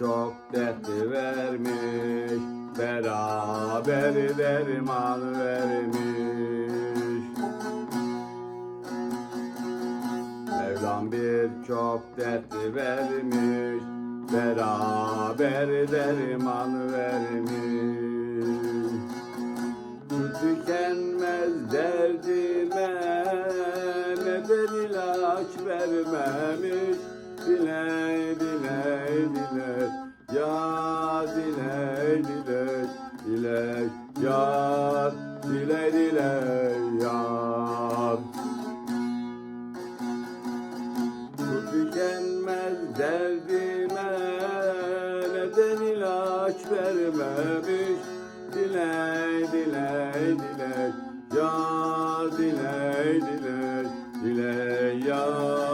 Birçok dertli vermiş. Beraber derman vermiş. Mevlam birçok dertli vermiş. Beraber derman vermiş. Tükenmez derdime Neden ilaç vermemiş Dile dile dile Ya dile dile dile Ya dile dile ya. Bu tükenmez derdime neden ilaç vermemiş? Dile dile dile ya dile dile dile ya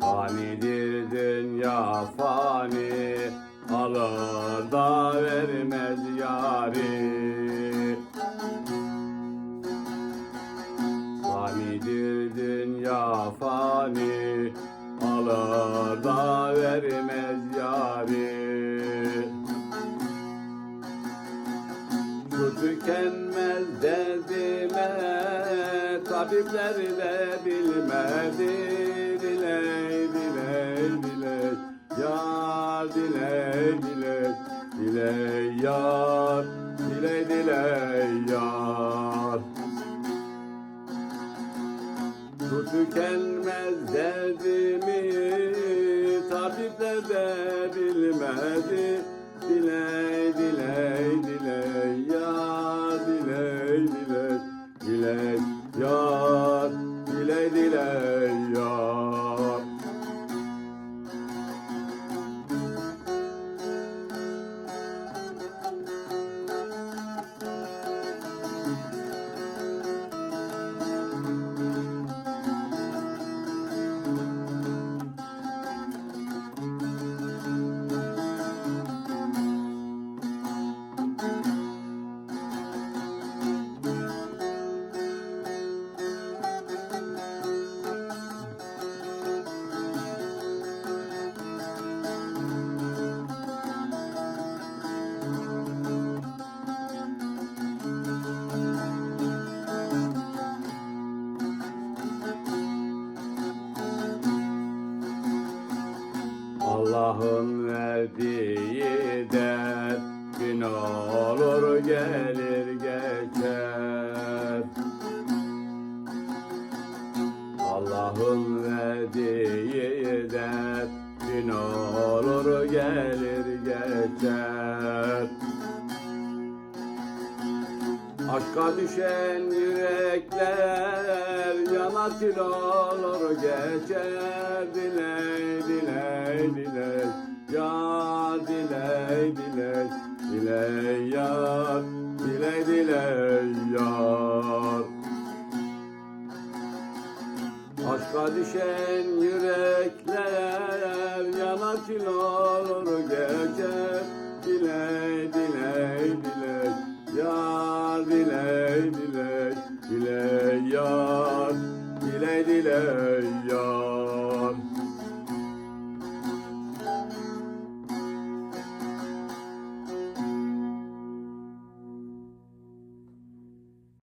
Fanidir dünya fani Alır da vermez yari. Fanidir dünya fani Alır da vermez yari Su tükenmez derdime Tabipler de bilmedi Dile dile dile Yar dile dile Dile yar Dile dile yar. Su tükenmez derdimi Tabipler Allah'ın verdiği dert gün olur gelir geçer. Allah'ın verdiği dert gün olur gelir geçer. Aşka düşen yürekler kül olur geçer Dile dile dile. Ya dile dile dile yar dile dile yar Aşka düşen yürekler yana kül olur geçer Dile dile dile. Ya dile dile dile ya dediler